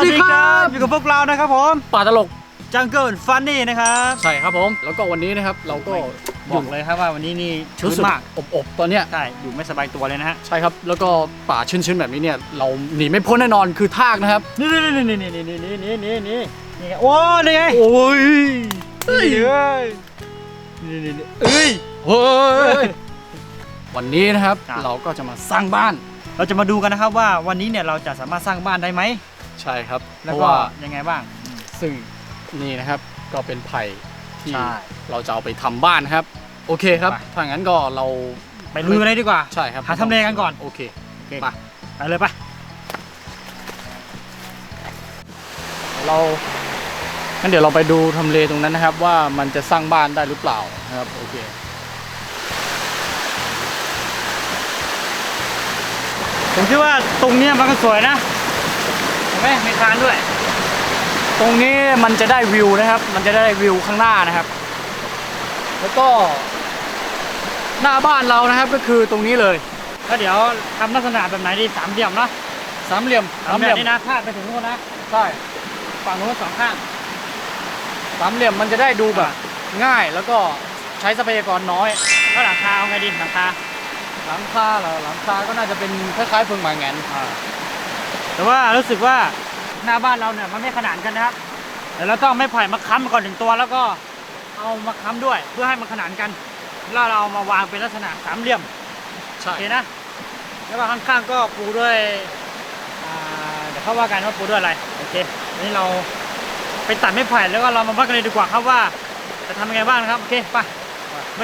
วัสดีครับอยู่กับพวกเรานะครับผมป่าตลกจังเกิลฟันนี่นะครับใช่ครับผม แล้วก็วันนี้นะครับเราก็บอกเลยครับว่าวันนี้นี่ชื้ชื้นนมามากกอบๆตอนเนี้ยใช่อยู่ไม่สบายตัวเลยนะฮะใช่ครับแล้วก็ป่าชื้นๆแบบนี้เนี่ยเราหนีไม่พ้นแน่นอนคือทากนะครับนี่นี่นี่นี่นี่นี่นี่นี่นี่นี่นี่ไงโอ้นี่ไงโอ้ยเฮ้ยเอ้ยนี่นี่นี่เอ้ยเฮ้ยวันนี้นะครับครับเราก็จะมาสร้างบ้าน เราจะมาดูกันนะครับว่าวันนี้เนี่ยเราจะสามารถสร้างบ้านได้ไหม ใช่ครับแล้วเพราะก็ว่ายังไงบ้างซึ่งนี่นะครับก็เป็นไผ่ที่ใช่เราจะเอาไปทำบ้านครับ โอเคครับไป ถ้างั้นก็เราไปลุยกันเลยดีกว่า ใช่ครับหาทำเลกันก่อน โอเค โอเคไป ไปเลยไปเรางั้นเดี๋ยวเราไปดูทำเลตรงนั้นนะครับ ว่ามันจะสร้างบ้านได้หรือเปล่านะครับโอเคผมคิดว่าตรงเนี้ยมันก็สวยนะเห็น ไหมมีคานด้วย ตรงนี้มันจะได้วิวนะครับ มันจะได้วิวข้างหน้านะครับ แล้วก็ หน้าบ้านเรานะครับก็คือตรงนี้เลยก็เดี๋ยวทำลักษณะแบบไหนดีสามเหลี่ยมเนาะสามเหลี่ยมสามเหลี่ยมนี่นะพาดไปถึงนู้นนะใช่ฝั่งนู้นสองข้างสามเหลี่ยมมันจะได้ดูแบบง่ายแล้วก็ใช้ทรัพยากรน้อยก็หลังคาเอาไงดีหลังคาหลังคาเหรอหลังคาก็น่าจะเป็นคล้ายๆเพิงหมาแงน แต่ว่ารู้สึกว่าหน้าบ้านเราเนี่ยมันไม่ขนานกันนะครับเดี๋ยวเราต้องไม่ไผ่มาค้ำก่อนถึงตัวแล้วก็เอามาค้ำด้วยเพื่อให้มันขนานกัน แล้วเราเอามาวางเป็นลักษณะสามเหลี่ยมใช่โอเคนะแล้วก็ข้างๆก็ปูด้วยอ่าเดี๋ยวเขาว่ากันว่าปูด้วยอะไรโอเคอันนี้เราไปตัดไม้ไผ่แล้วก็เรามาวัดกันเลยดีกว่าครับว่าจะทำยังไงบ้างนะครับโอเคไปไป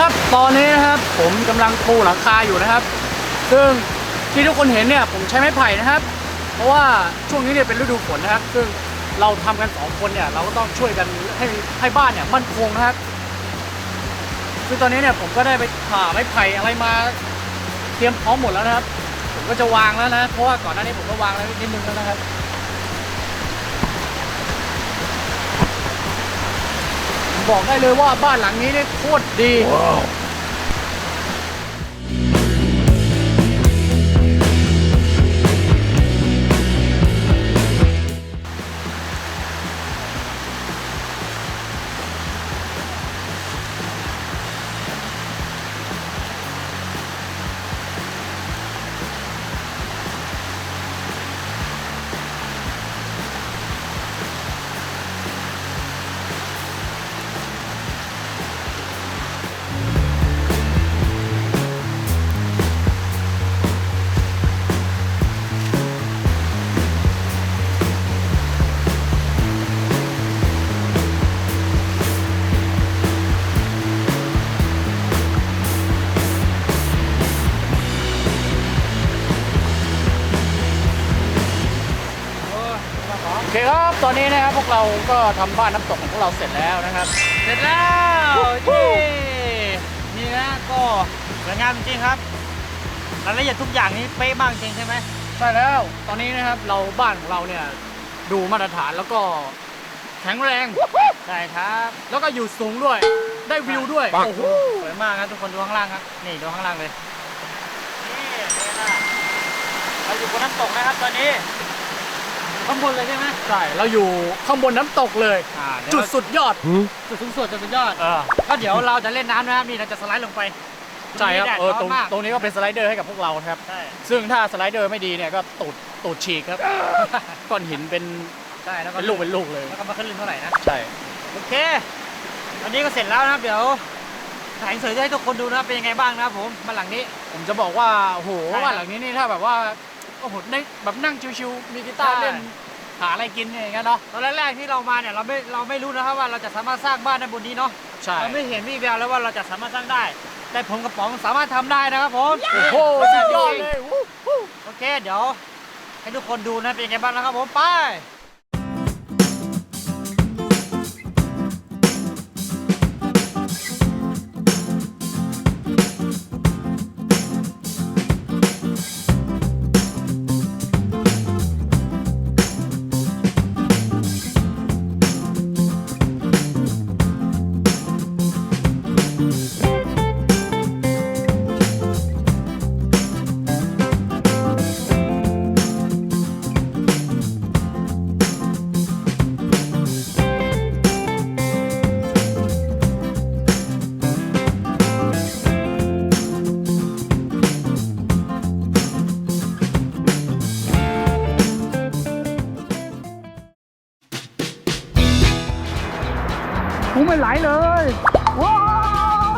นะครับตอนนี้นะครับผมกำลังปูหลังคาอยู่นะครับ ซึ่งที่ทุกคนเห็นเนี่ยผมใช้ไม้ไผ่นะครับ เพราะว่าช่วงนี้เนี่ยเป็นฤดูฝนนะครับ ซึ่งเราทำกันสองคนเนี่ยเราก็ต้องช่วยกันให้ให้บ้านเนี่ยมั่นคงนะครับคือตอนนี้เนี่ยผมก็ได้ไปผ่าไม้ไผ่อะไรมาเตรียมพร้อมหมดแล้วนะครับ ผมก็จะวางแล้วนะเพราะว่าก่อนหน้านี้ผมก็วางแล้วนิดนึงแล้วนะครับ บอกได้เลยว่าบ้านหลังนี้เนี่ยโคตรดีโอเคครับ ตอนนี้นะครับพวกเราก็ทำบ้านน้ำตกของพวกเราเสร็จแล้วนะครับ เสร็จแล้วเย้นี่นะก็สวยงามจริงๆครับรายละเอียดทุกอย่างนี้เป๊ะมากจริงใช่ไหมใช่แล้ว ตอนนี้นะครับเราบ้านของเราเนี่ยดูมาตรฐานแล้วก็แข็งแรง ใช่ครับแล้วก็อยู่สูงด้วย ได้วิวด้วย โอ้โห สวยมากครับทุกคนดูข้างล่างครับนี่ดูข้างล่างเลยนี่เป็นไงล่ะเราอยู่บนน้ำตกนะครับตอนนี้ ข้างบนเลยใช่ไหมใช่เราอยู่ข้างบนน้ำตกเลย อ่าเดี๋ยวจุดเราสุดยอดจุดสูงสุดจุดสุดยอด เออก็เดี๋ยวเราจะเล่นน้ำนะครับนี่เราจะสไลด์ลงไปใช่ครับแดดเออตรงร้นมากตรงนี้ก็เป็นสไลเดอร์ให้กับพวกเราครับ ใช่ซึ่งถ้าสไลเดอร์ไม่ดีเนี่ยก็ตูดตูดฉีกครับ ก้อนหินเป็นใช่แล้วก็เป็นลูกเป็นลูกเลย แล้วก็มาขึ้นลืมเท่าไหร่นะ ใช่ โอเคตอนนี้ก็เสร็จแล้วนะครับ เดี๋ยวถ่ายเสยจะให้ทุกคนดูนะครับ เป็นยังไงบ้างนะครับผมบ้านหลังนี้ ผมจะบอกว่าโอ้โหใช่ครับบ้านหลังนี้นี่ถ้าแบบว่าโอ้โหได้แบบนั่งชิวๆมีกีตาร์ใช่ เล่น หาอะไรกินเนี่ยอย่างเงี้ยเนาะตอนแรกๆที่เรามาเนี่ยเราไม่เราไม่รู้นะครับว่าเราจะสามารถสร้างบ้านได้บนนี้เนาะใช่เราไม่เห็นวี่แววแล้วว่าเราจะสามารถสร้างได้ แต่ผมกับป๋องสามารถทำได้นะครับผมโอ้โหสุดยอดเลยวู้ฮู้โอเคเดี๋ยว ให้ทุกคนดูนะเป็นยังไงบ้างนะครับผมไป หูไม่ไหลเลยว้าว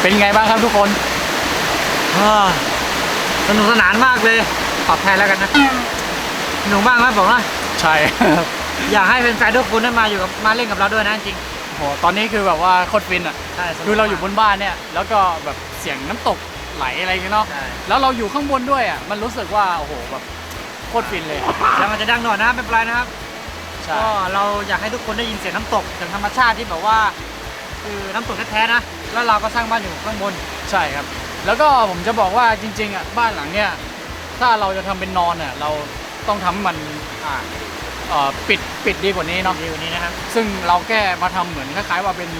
เป็นไงบ้างครับทุกคน อ่าสนุกสนานมากเลย ตอบแทนแล้วกันนะ สนุกมากไหมบอกนะใช่อยากให้แฟนๆทุกคนได้มาอยู่กับมาเล่นกับเราด้วยนะจริงโอ้โหตอนนี้คือแบบว่าโคตรฟินอะใช่สนุกคือเราอยู่บมกนบ้านเนี่ยแล้วก็แบบเสียงน้ำตกไหลอะไรกันเนาะใช่แล้วเราอยู่ข้างบนด้วยอะมันรู้สึกว่าโอ้โหแบบโคตรฟินเลยแล้วมันจะดังหน่อยนะครับไม่เป็นไรนะครับ ใช่ก็เราอยากให้ทุกคนได้ยินเสียงน้ำตกเสียงธรรมชาติที่แบบว่าคือน้ำตกแท้ๆนะ แล้วเราก็สร้างบ้านอยู่ข้างบนใช่ครับ แล้วก็ผมจะบอกว่าจริงๆอะบ้านหลังเนี้ยถ้าเราจะทำเป็นนอนอะเรา ต้องทำให้มันอ่าเอ่อปิดปิดดีกว่านี้เนาะดีกว่านี้นะครับ ซึ่งเราแก้มาทำเหมือนคล้ายๆว่าเป็น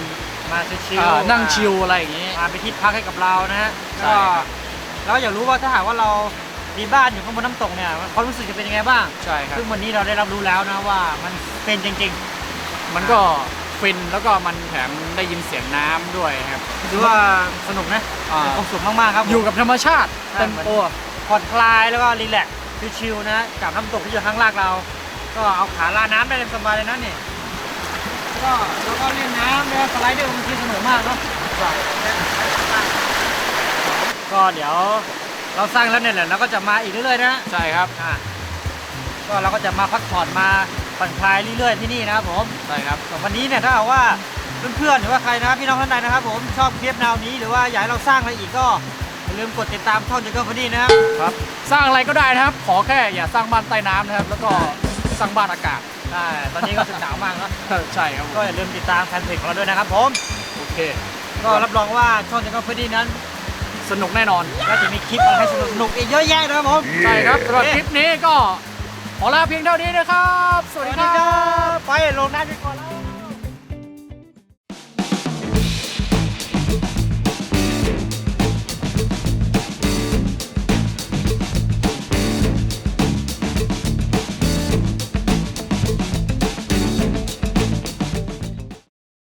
มาชิลเอ่อๆนั่งชิลอะไรอย่างงี้มาไปนที่พักให้กับเรานะฮะใช่ก็ครับ แล้วก็อยากรู้ว่าถ้าหากว่าเรามีบ้านอยู่ข้างบนน้ำตกเนี่ยความรู้สึกจะเป็นยังไงบ้าง ใช่ครับ ซึ่งวันนี้เราได้รับรู้แล้วนะว่ามันเป็นจริงมันก็ฟินแล้วก็มันแถมได้ยินเสียงน้ำด้วยครับ ๆถือว่าสนุกนะอ่ามีความสุขมากๆครับผม อยู่กับธรรมชาติใช่ เต็มตัวผ่อนคลายแล้วก็รีแลกซ์ ชิลๆนะกับน้ำตกที่อยู่ข้างล่างเรา ก็เอาขาลาน้ำได้เต็มสบายเลยนะนี่ก็แล้วก็เล่นน้ำแล้วสไลเดอร์บางทีสนุกมากเนาะก็เดี๋ยวเราสร้างแล้วเนี่ยแหละเราก็จะมาอีกเรื่อยๆนะใช่ครับอะก็เราก็จะมาพักผ่อนมาผ่อนคลายเรื่อยๆที่นี่นะครับผมใช่ครับส่วนวันนี้เนี่ยถ้าหากว่าเพื่อนๆหรือว่าใครนะครับพี่น้องท่านใดนะครับ ผมชอบคลิปแนวนี้หรือว่าอยากให้เราสร้างอะไรอีกก็อย่า ลืมกดติดตามช่องเจเกอร์พอดีนะครับ ครับ สร้างอะไรก็ได้นะครับ ขอแค่อย่าสร้างบ้านใต้น้ำนะครับ แล้วก็สร้างบ้านอากาศใช่ตอนนี้ก็สึกหนาวมากแล้วใช่ครับผมก็อย่าลืมติดตามแฟนเพจของเราด้วยนะครับผม โอเค ก็รับรองว่าช่องเจเกอร์พอดีนั้นสนุกแน่นอนก็จะมีคลิปอะไรให้สนุกๆอีกเยอะแยะนะครับผมใช่ครับสำหรับคลิปนี้ก็ขอลาเพียงเท่านี้นะครับ สวัสดีครับ ไปลงน้ำกันก่อนแล้ว